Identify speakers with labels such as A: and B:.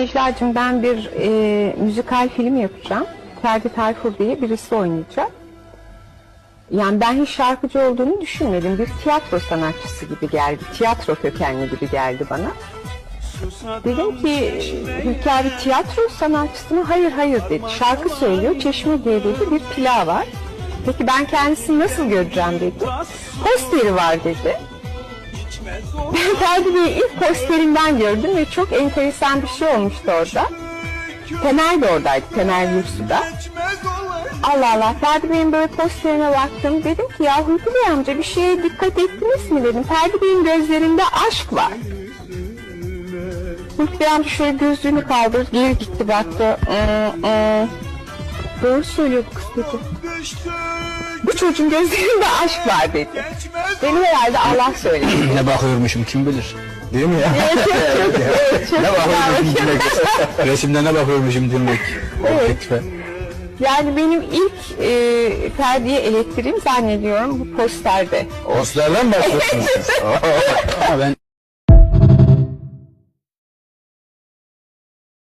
A: Necla'cığım ben bir e, müzikal film yapacağım. Ferdi Tayfur diye birisi oynayacak. Yani ben hiç şarkıcı olduğunu düşünmedim. Bir tiyatro sanatçısı gibi geldi. Tiyatro kökenli gibi geldi bana. Dedim ki Hülki abi tiyatro sanatçısı mı? Hayır hayır dedi. Şarkı söylüyor. Çeşme diye dedi bir plağı var. Peki ben kendisini nasıl göreceğim dedi. Posteri var dedi. Ben Ferdi Bey'i ilk posterinden gördüm ve çok enteresan bir şey olmuştu orada. Temel de oradaydı, Temel Yursu'da. Allah Allah, Ferdi Bey'in böyle posterine baktım. Dedim ki ya Hulki Bey amca bir şeye dikkat ettiniz mi dedim. Ferdi Bey'in gözlerinde aşk var. Hulki Bey amca şöyle gözlüğünü kaldırdı, geri gitti baktı. "Ee, ee, doğru söylüyor bu kız dedi. Bu çocuğun gözlerinde aşk var dedi. Beni herhalde Allah söyledi.
B: ne bakıyormuşum kim bilir. Değil mi ya?
A: Evet, evet, çok
B: ne bakıyormuşum demek. Resimde ne bakıyormuşum demek.
A: Evet. Yani benim ilk e, Ferdi'ye elektriğim zannediyorum bu posterde.
B: Başlıyorsunuz siz. Ama ben